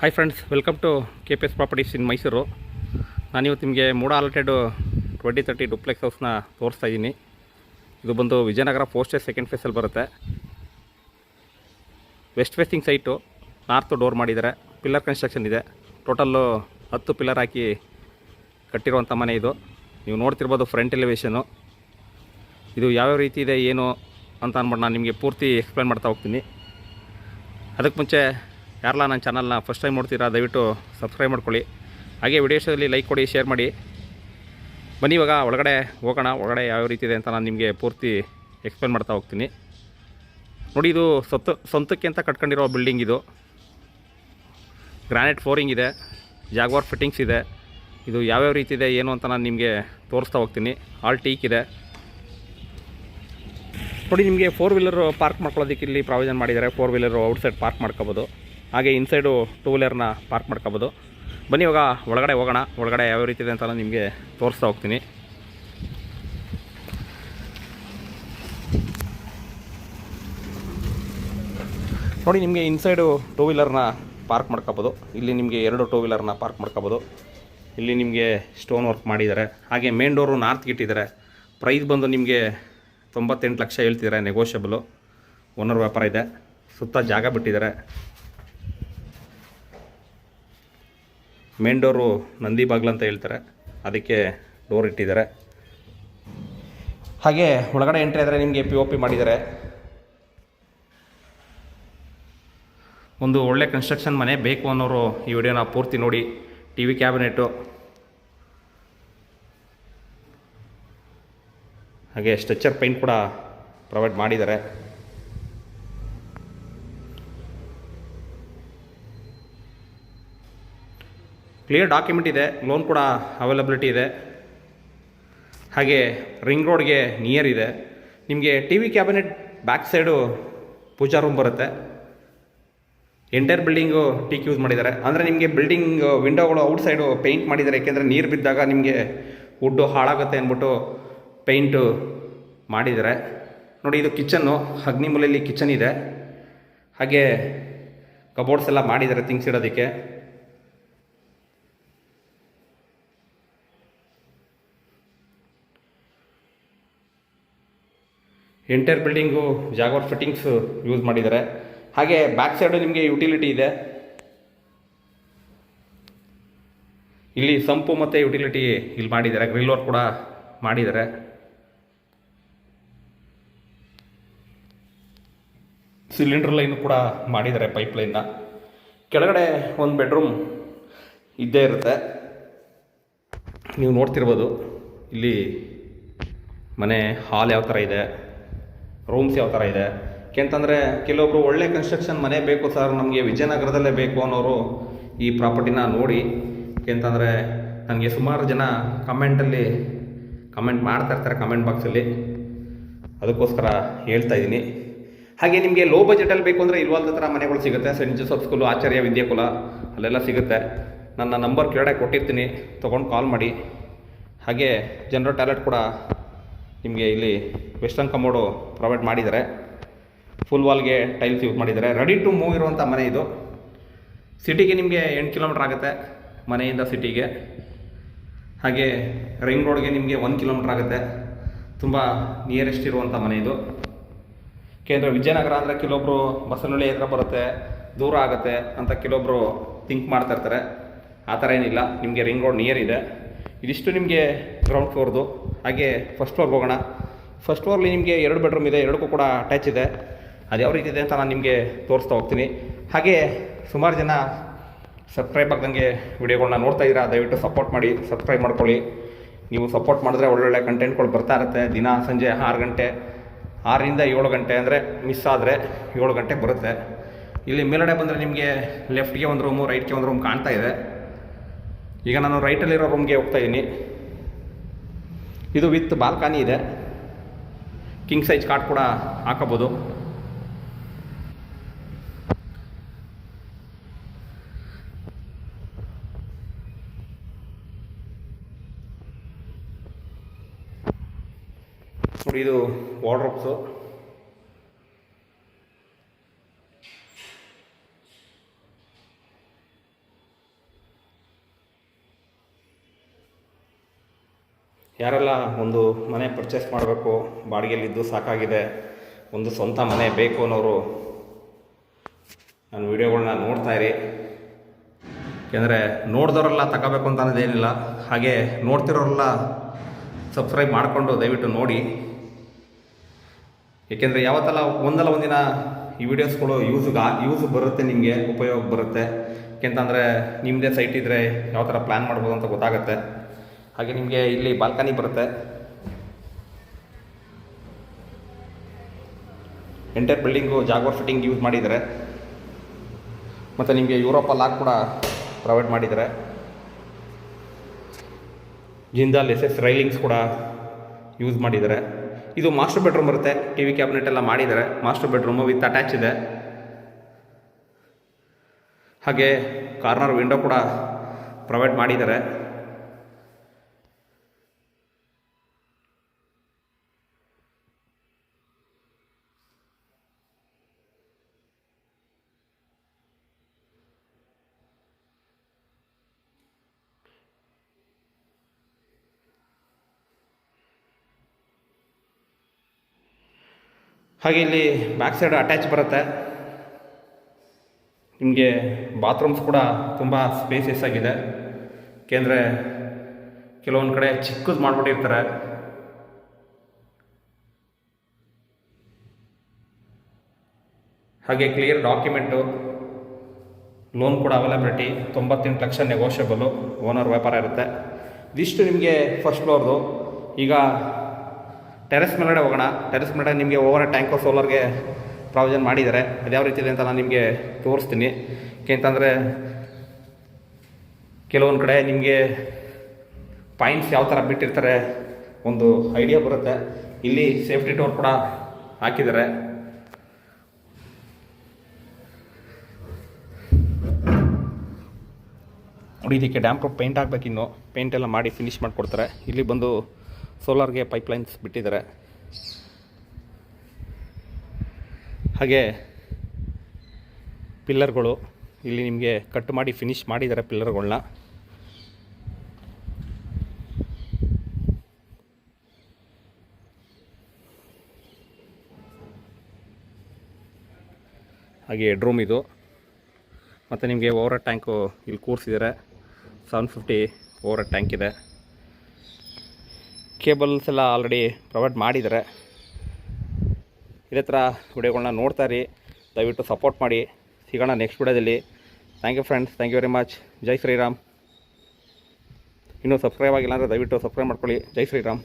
Hi friends welcome to K P S properties in Mysuru ನಾನಿವತ್ತು ನಿಮಗೆ MUDA allotted twenty thirty duplex ಹೌಸ್ನ ತೋರಿಸ್ತಾ ಇದ್ದೀನಿ. ಇದು ಬಂದು ವಿಜಯನಗರ ಪೋಸ್ಟೇ ಸೆಕೆಂಡ್ ಫೇಸಲ್ಲಿ ಬರುತ್ತೆ. West facing site north door ಮಾಡಿದ್ದಾರೆ. ಪಿಲ್ಲರ್ ಕನ್ಸ್ಟ್ರಕ್ಷನ್ ಇದೆ. ಟೋಟಲ್ಲು ಹತ್ತು ಪಿಲ್ಲರ್ ಹಾಕಿ ಕಟ್ಟಿರುವಂಥ ಮನೆ ಇದು. ನೀವು ನೋಡ್ತಿರ್ಬೋದು ಫ್ರಂಟ್ ಎಲಿವೇಶನು ಇದು ಯಾವ್ಯಾವ ರೀತಿ ಇದೆ, ಏನು ಅಂತ ಅಂದ್ಬಿಟ್ಟು ನಾನು ನಿಮಗೆ ಪೂರ್ತಿ ಎಕ್ಸ್ಪ್ಲೇನ್ ಮಾಡ್ತಾ ಹೋಗ್ತೀನಿ. ಅದಕ್ಕೆ ಮುಂಚೆ ಯಾರಲ್ಲ ನನ್ನ ಚಾನಲ್ನ ಫಸ್ಟ್ ಟೈಮ್ ನೋಡ್ತೀರಾ, ದಯವಿಟ್ಟು ಸಬ್ಸ್ಕ್ರೈಬ್ ಮಾಡ್ಕೊಳ್ಳಿ. ಹಾಗೆ ವಿಡಿಯೋಸಲ್ಲಿ ಲೈಕ್ ಕೊಡಿ ಶೇರ್ ಮಾಡಿ. ಬನ್ನಿ ಇವಾಗ ಒಳಗಡೆ ಹೋಗೋಣ, ಒಳಗಡೆ ಯಾವ ರೀತಿ ಇದೆ ಅಂತ ನಾನು ನಿಮಗೆ ಪೂರ್ತಿ ಎಕ್ಸ್ಪ್ಲೇನ್ ಮಾಡ್ತಾ ಹೋಗ್ತೀನಿ. ನೋಡಿ ಇದು ಸ್ವತ್ತು ಸ್ವಂತಕ್ಕೆ ಅಂತ ಕಟ್ಕೊಂಡಿರೋ ಬಿಲ್ಡಿಂಗ್ ಇದು. ಗ್ರಾನೈಟ್ ಫ್ಲೋರಿಂಗ್ ಇದೆ ಜಾಗ್ವಾರ್ ಫಿಟ್ಟಿಂಗ್ಸ್ ಇದೆ. ಇದು ಯಾವ್ಯಾವ ರೀತಿ ಇದೆ, ಏನು ಅಂತ ನಾನು ನಿಮಗೆ ತೋರಿಸ್ತಾ ಹೋಗ್ತೀನಿ. ಆಲ್ ಟೀಕ್ ಇದೆ. ನೋಡಿ ನಿಮಗೆ ಫೋರ್ ವೀಲರು ಪಾರ್ಕ್ ಮಾಡ್ಕೊಳ್ಳೋದಕ್ಕೆ ಇಲ್ಲಿ ಪ್ರಾವಿಷನ್ ಮಾಡಿದ್ದಾರೆ. ಫೋರ್ ವೀಲರು ಔಟ್ಸೈಡ್ ಪಾರ್ಕ್ ಮಾಡ್ಕೋಬೋದು. ಹಾಗೆ ಇನ್ಸೈಡು ಟೂ ವೀಲರ್ನ ಪಾರ್ಕ್ ಮಾಡ್ಕೋಬೋದು. ಬನ್ನಿ, ಇವಾಗ ಒಳಗಡೆ ಹೋಗೋಣ. ಒಳಗಡೆ ಯಾವ ರೀತಿ ಇದೆ ಅಂತ ನಿಮಗೆ ತೋರಿಸ್ತಾ ಹೋಗ್ತೀನಿ. ನೋಡಿ, ನಿಮಗೆ ಇನ್ಸೈಡು ಟೂ ವೀಲರ್ನ ಪಾರ್ಕ್ ಮಾಡ್ಕೋಬೋದು. ಇಲ್ಲಿ ನಿಮಗೆ ಎರಡು ಟೂ ವೀಲರ್ನ ಪಾರ್ಕ್ ಮಾಡ್ಕೋಬೋದು. ಇಲ್ಲಿ ನಿಮಗೆ ಸ್ಟೋನ್ ವರ್ಕ್ ಮಾಡಿದ್ದಾರೆ. ಹಾಗೆ ಮೇನ್ ಡೋರು ನಾರ್ತ್ಗೆ ಇಟ್ಟಿದ್ದಾರೆ ಪ್ರೈಸ್ ಬಂದು ನಿಮಗೆ ತೊಂಬತ್ತೆಂಟು ಲಕ್ಷ ಹೇಳ್ತಿದ್ದಾರೆ ನೆಗೋಷಿಯಬಲು ಓನರ್ ವ್ಯಾಪಾರ ಇದೆ. ಸುತ್ತ ಜಾಗ ಬಿಟ್ಟಿದ್ದಾರೆ. ಮೇನ್ ಡೋರು ನಂದಿ ಬಾಗ್ಲು ಅಂತ ಹೇಳ್ತಾರೆ. ಅದಕ್ಕೆ ಡೋರ್ ಇಟ್ಟಿದ್ದಾರೆ. ಹಾಗೆ ಒಳಗಡೆ ಎಂಟ್ರಿ ಆದರೆ ನಿಮಗೆ ಪಿ ಒ ಪಿ ಮಾಡಿದ್ದಾರೆ. ಒಂದು ಒಳ್ಳೆ ಕನ್ಸ್ಟ್ರಕ್ಷನ್ ಮನೆ ಬೇಕು ಅನ್ನೋರು ಈ ವಿಡಿಯೋನ ಪೂರ್ತಿ ನೋಡಿ. ಟಿ ವಿ ಕ್ಯಾಬಿನೆಟ್ಟು ಹಾಗೆ ಸ್ಟ್ರೆಚರ್ ಪೈಂಟ್ ಕೂಡ ಪ್ರೊವೈಡ್ ಮಾಡಿದ್ದಾರೆ. ಕ್ಲಿಯರ್ ಡಾಕ್ಯುಮೆಂಟ್ ಇದೆ ಲೋನ್ ಕೂಡ ಅವೈಲಬಿಲಿಟಿ ಇದೆ. ಹಾಗೆ ರಿಂಗ್ ರೋಡ್ಗೆ ನಿಯರ್ ಇದೆ. ನಿಮಗೆ T V cabinet back side puja room ಬರುತ್ತೆ. ಎಂಟೈರ್ ಬಿಲ್ಡಿಂಗು ಟೀಕ್ ಯೂಸ್ ಮಾಡಿದ್ದಾರೆ. ಅಂದರೆ ನಿಮಗೆ ಬಿಲ್ಡಿಂಗ್ ವಿಂಡೋಗಳು ಔಟ್ ಸೈಡು ಪೇಂಟ್ ಮಾಡಿದ್ದಾರೆ. ಏಕೆಂದರೆ ನೀರು ಬಿದ್ದಾಗ ನಿಮಗೆ ವುಡ್ಡು ಹಾಳಾಗುತ್ತೆ ಅಂದ್ಬಿಟ್ಟು ಪೇಂಟು ಮಾಡಿದ್ದಾರೆ. ನೋಡಿ, ಇದು ಕಿಚನ್ನು ಅಗ್ನಿಮೂಲೆಯಲ್ಲಿ ಕಿಚನ್ ಇದೆ. ಹಾಗೆ ಕಬೋರ್ಡ್ಸ್ ಎಲ್ಲ ಮಾಡಿದ್ದಾರೆ things ಇಡೋದಕ್ಕೆ entire building Jaguar fittings use ಮಾಡಿದ್ದಾರೆ. ಹಾಗೆ ಬ್ಯಾಕ್ ಸೈಡು ನಿಮಗೆ ಯುಟಿಲಿಟಿ ಇದೆ. ಇಲ್ಲಿ ಸಂಪು ಮತ್ತು ಯುಟಿಲಿಟಿ ಇಲ್ಲಿ ಮಾಡಿದ್ದಾರೆ. ಗ್ರಿಲ್ ವರ್ಕ್ ಕೂಡ ಮಾಡಿದ್ದಾರೆ. ಸಿಲಿಂಡರ್ ಲೈನ್ ಕೂಡ ಮಾಡಿದ್ದಾರೆ ಪೈಪ್ ಲೈನ್ನ ಕೆಳಗಡೆ ಒಂದು ಬೆಡ್ರೂಮ್ ಇದ್ದೇ ಇರುತ್ತೆ. ನೀವು ನೋಡ್ತಿರ್ಬೋದು, ಇಲ್ಲಿ ಮನೆ ಹಾಲ್ ಯಾವ ಥರ ಇದೆ. ರೂಮ್ಸ್ ಯಾವ ಥರ ಇದೆ? ಯಾಕೆಂತಂದರೆ ಕೆಲವೊಬ್ಬರು ಒಳ್ಳೆ ಕನ್ಸ್ಟ್ರಕ್ಷನ್ ಮನೆ ಬೇಕು ಸರ್ ನಮಗೆ ವಿಜಯನಗರದಲ್ಲೇ ಬೇಕು ಅನ್ನೋರು ಈ ಪ್ರಾಪರ್ಟಿನ ನೋಡಿ ಯಾಕೆಂತಂದರೆ ನನಗೆ ಸುಮಾರು ಜನ ಕಮೆಂಟಲ್ಲಿ ಕಮೆಂಟ್ ಮಾಡ್ತಾ ಇರ್ತಾರೆ ಕಮೆಂಟ್ ಬಾಕ್ಸಲ್ಲಿ ಅದಕ್ಕೋಸ್ಕರ ಹೇಳ್ತಾ ಇದ್ದೀನಿ. ಹಾಗೆ ನಿಮಗೆ ಲೋ ಬಜೆಟಲ್ಲಿ ಬೇಕು ಅಂದರೆ ಇಲ್ವಾಲ್ದ ಥರ ಮನೆಗಳು ಸಿಗುತ್ತೆ. Saint Joseph school Acharya Vidyakula, ಅಲ್ಲೆಲ್ಲ ಸಿಗುತ್ತೆ. ನನ್ನ ನಂಬರ್ ಕೆಳಗಡೆ ಕೊಟ್ಟಿರ್ತೀನಿ. ತೊಗೊಂಡು ಕಾಲ್ ಮಾಡಿ. ಹಾಗೆ ಜನರಲ್ ಟಾಯ್ಲೆಟ್ ಕೂಡ ನಿಮಗೆ ಇಲ್ಲಿ ವೆಸ್ಟರ್ನ್ ಕಮೋಡು ಪ್ರೊವೈಡ್ ಮಾಡಿದ್ದಾರೆ. ಫುಲ್ ವಾಲ್ಗೆ ಟೈಲ್ಸ್ ಯೂಸ್ ಮಾಡಿದ್ದಾರೆ. ರೆಡಿ ಟು ಮೂವ್ ಇರುವಂಥ ಮನೆ ಇದು. ಸಿಟಿಗೆ ನಿಮಗೆ ಎಂಟು ಕಿಲೋಮೀಟ್ರ್ ಆಗುತ್ತೆ ಮನೆಯಿಂದ ಸಿಟಿಗೆ ಹಾಗೆ ರಿಂಗ್ ರೋಡ್ಗೆ ನಿಮಗೆ ಒಂದು ಕಿಲೋಮೀಟ್ರ್ ಆಗುತ್ತೆ. ತುಂಬ ನಿಯರೆಸ್ಟ್ ಇರುವಂಥ ಮನೆ ಇದು. ಕೇಂದ್ರ ವಿಜಯನಗರ ಅಂದರೆ ಕೆಲವೊಬ್ಬರು ಬಸವನಹಳ್ಳಿ ಹತ್ರ ಬರುತ್ತೆ, ದೂರ ಆಗುತ್ತೆ ಅಂತ ಕೆಲವೊಬ್ಬರು ಥಿಂಕ್ ಮಾಡ್ತಾ ಇರ್ತಾರೆ. ಆ ಥರ ಏನಿಲ್ಲ. ನಿಮಗೆ ರಿಂಗ್ ರೋಡ್ ನಿಯರ್ ಇದೆ. ಇದಿಷ್ಟು ನಿಮಗೆ ಗ್ರೌಂಡ್ ಫ್ಲೋರ್ದು ಹಾಗೆ ಫಸ್ಟ್ ಫ್ಲೋರ್ಗೆ ಹೋಗೋಣ. ಫಸ್ಟ್ ಫ್ಲೋರ್ಲಿ ನಿಮಗೆ ಎರಡು ಬೆಡ್ರೂಮ್ ಇದೆ, ಎರಡಕ್ಕೂ ಕೂಡ ಅಟ್ಯಾಚ್ ಇದೆ. ಅದು ಯಾವ ರೀತಿ ಇದೆ ಅಂತ ನಾನು ನಿಮಗೆ ತೋರಿಸ್ತಾ ಹೋಗ್ತೀನಿ. ಹಾಗೆ ಸುಮಾರು ಜನ ಸಬ್ಸ್ಕ್ರೈಬ್ ಆಗ್ದಂಗೆ ವಿಡಿಯೋಗಳನ್ನ ನೋಡ್ತಾ ಇದ್ದೀರಾ, ದಯವಿಟ್ಟು ಸಪೋರ್ಟ್ ಮಾಡಿ ಸಬ್ಸ್ಕ್ರೈಬ್ ಮಾಡ್ಕೊಳ್ಳಿ. ನೀವು ಸಪೋರ್ಟ್ ಮಾಡಿದ್ರೆ ಒಳ್ಳೊಳ್ಳೆ ಕಂಟೆಂಟ್ಗಳು ಬರ್ತಾ ಇರುತ್ತೆ. ದಿನ ಸಂಜೆ ಆರು ಗಂಟೆ, ಆರರಿಂದ ಏಳು ಗಂಟೆ ಅಂದರೆ ಮಿಸ್ ಆದರೆ ಏಳು ಗಂಟೆ ಬರುತ್ತೆ. ಇಲ್ಲಿ ಮೇಲಡೆ ಬಂದರೆ ನಿಮಗೆ ಲೆಫ್ಟ್ಗೆ ಒಂದು ರೂಮು ರೈಟ್ಗೆ ಒಂದು ರೂಮ್ ಕಾಣ್ತಾ ಇದೆ. ಈಗ ನಾನು ರೈಟಲ್ಲಿರೋ ರೂಮ್ಗೆ ಹೋಗ್ತಾ ಇದ್ದೀನಿ. ಇದು ವಿತ್ ಬಾಲ್ಕನಿ ಇದೆ. ಕಿಂಗ್ ಸೈಜ್ ಕಾರ್ಡ್ ಕೂಡ ಹಾಕೋಬೋದು. ನೋಡಿ ಇದು ವಾರ್ಡ್ರೋಬ್ಸು ಯಾರೆಲ್ಲ ಒಂದು ಮನೆ ಪರ್ಚೇಸ್ ಮಾಡಬೇಕು, ಬಾಡಿಗೆಯಲ್ಲಿದ್ದು ಸಾಕಾಗಿದೆ, ಒಂದು ಸ್ವಂತ ಮನೆ ಬೇಕು ಅನ್ನೋರು ನನ್ನ ವೀಡಿಯೋಗಳನ್ನ ನೋಡ್ತಾ ಇರಿ. ಯಾಕೆಂದರೆ ನೋಡಿದವರೆಲ್ಲ ತಗೋಬೇಕು ಅಂತ ಅನ್ನೋದೇನಿಲ್ಲ ಹಾಗೆ ನೋಡ್ತಿರೋರೆಲ್ಲ ಸಬ್ಸ್ಕ್ರೈಬ್ ಮಾಡಿಕೊಂಡು ದಯವಿಟ್ಟು ನೋಡಿ. ಏಕೆಂದರೆ ಯಾವತ್ತಲ್ಲ ಒಂದಲ್ಲ ಒಂದಿನ ಈ ವಿಡಿಯೋಸ್ಗಳು ಯೂಸ್ಗೆ ಯೂಸ್ ಬರುತ್ತೆ ನಿಮಗೆ, ಉಪಯೋಗ ಬರುತ್ತೆ. ಏಕೆಂತಂದರೆ ನಿಮ್ಮದೇ ಸೈಟ್ ಇದ್ದರೆ ಯಾವ ಥರ ಪ್ಲ್ಯಾನ್ ಮಾಡ್ಬೋದು ಅಂತ ಗೊತ್ತಾಗುತ್ತೆ. ಹಾಗೆ ನಿಮಗೆ ಇಲ್ಲಿ ಬಾಲ್ಕನಿ ಬರುತ್ತೆ. Entire building Jaguar fitting use ಮಾಡಿದ್ದಾರೆ. ಮತ್ತು ನಿಮಗೆ ಯೂರೋಪ ಲಾಕ್ ಕೂಡ ಪ್ರೊವೈಡ್ ಮಾಡಿದ್ದಾರೆ. ಜಿಂದಾಲ್ ಎಸ್ ಎಸ್ ರೈಲಿಂಗ್ಸ್ ಕೂಡ ಯೂಸ್ ಮಾಡಿದ್ದಾರೆ. ಇದು ಮಾಸ್ಟರ್ ಬೆಡ್ರೂಮ್ ಬರುತ್ತೆ. ಟಿ ವಿ ಕ್ಯಾಬಿನೆಟ್ ಎಲ್ಲ ಮಾಡಿದ್ದಾರೆ. ಮಾಸ್ಟರ್ ಬೆಡ್ರೂಮು ವಿತ್ ಅಟ್ಯಾಚ್ ಇದೆ. ಹಾಗೆ ಕಾರ್ನರ್ ವಿಂಡೋ ಕೂಡ ಪ್ರೊವೈಡ್ ಮಾಡಿದ್ದಾರೆ. ಹಾಗೆ ಇಲ್ಲಿ ಬ್ಯಾಕ್ ಸೈಡ್ ಅಟ್ಯಾಚ್ ಬರುತ್ತೆ. ನಿಮಗೆ ಬಾತ್ರೂಮ್ಸ್ ಕೂಡ ತುಂಬ ಸ್ಪೇಸಿಯಸ್ ಆಗಿದೆ. ಏಕೆಂದರೆ ಕೆಲವೊಂದು ಕಡೆ ಚಿಕ್ಕದು ಮಾಡಿಬಿಟ್ಟಿರ್ತಾರೆ. ಹಾಗೆ ಕ್ಲಿಯರ್ ಡಾಕ್ಯುಮೆಂಟು ಲೋನ್ ಕೂಡ ಅವೈಲಬಿಲಿಟಿ ತೊಂಬತ್ತೆಂಟು ಲಕ್ಷ ನೆಗೋಷಿಯಬಲು ಓನರ್ ವ್ಯಾಪಾರ ಇರುತ್ತೆ. ಇದಿಷ್ಟು ನಿಮಗೆ ಫಸ್ಟ್ ಫ್ಲೋರ್ದು ಈಗ ಟೆರೆಸ್ ಮೇಲ್ಗಡೆ ಹೋಗೋಣ. ಟೆರೆಸ್ ಮೇಲೆ ನಿಮಗೆ ಓವರ್ ಟ್ಯಾಂಕು ಸೋಲಾರ್ಗೆ ಪ್ರಾವಿಷನ್ ಮಾಡಿದ್ದಾರೆ. ಅದು ಯಾವ ರೀತಿ ಇದೆ ಅಂತ ನಾನು ನಿಮಗೆ ತೋರಿಸ್ತೀನಿ. ಏಕೆಂತಂದರೆ ಕೆಲವೊಂದು ಕಡೆ ನಿಮಗೆ ಪಾಯಿಂಟ್ಸ್ ಯಾವ ಥರ ಬಿಟ್ಟಿರ್ತಾರೆ ಒಂದು ಐಡಿಯಾ ಬರುತ್ತೆ. ಇಲ್ಲಿ ಸೇಫ್ಟಿ ಟೋರ್ ಕೂಡ ಹಾಕಿದ್ದಾರೆ. ನೋಡಿ, ಇದಕ್ಕೆ ಡ್ಯಾಂಪ್ ಪೇಂಟ್ ಹಾಕ್ಬೇಕಿನ್ನು. ಪೇಂಟ್ ಎಲ್ಲ ಮಾಡಿ ಫಿನಿಶ್ ಮಾಡಿಕೊಡ್ತಾರೆ. ಇಲ್ಲಿ ಬಂದು ಸೋಲಾರ್ಗೆ ಪೈಪ್ಲೈನ್ಸ್ ಬಿಟ್ಟಿದ್ದಾರೆ. ಹಾಗೆ ಪಿಲ್ಲರ್ಗಳು ಇಲ್ಲಿ ನಿಮಗೆ ಕಟ್ ಮಾಡಿ ಫಿನಿಶ್ ಮಾಡಿದ್ದಾರೆ ಪಿಲ್ಲರ್ಗಳನ್ನ ಹಾಗೆ ಹೆಡ್ರೂಮ್ ಇದು. ಮತ್ತು ನಿಮಗೆ ಓವರ್ ಟ್ಯಾಂಕು ಇಲ್ಲಿ ಕೂರಿಸಿದ್ದಾರೆ. ಸೆವೆನ್ ಫಿಫ್ಟಿ ಓವರ್ ಟ್ಯಾಂಕ್ ಇದೆ. ಕೇಬಲ್ಸ್ ಎಲ್ಲ ಆಲ್ರೆಡಿ ಪ್ರೊವೈಡ್ ಮಾಡಿದ್ದಾರೆ ಇದೇ ಥರ ವಿಡಿಯೋಗಳನ್ನ ನೋಡ್ತಾ ಇರಿ. ದಯವಿಟ್ಟು ಸಪೋರ್ಟ್ ಮಾಡಿ. ಸಿಗೋಣ ನೆಕ್ಸ್ಟ್ ವಿಡಿಯೋದಲ್ಲಿ. Thank you friends thank you very much ಜೈ ಶ್ರೀರಾಮ್. ಇನ್ನೂ ಸಬ್ಸ್ಕ್ರೈಬ್ ಆಗಿಲ್ಲ ಅಂದರೆ ದಯವಿಟ್ಟು ಸಬ್ಸ್ಕ್ರೈಬ್ ಮಾಡ್ಕೊಳ್ಳಿ. ಜೈ ಶ್ರೀರಾಮ್.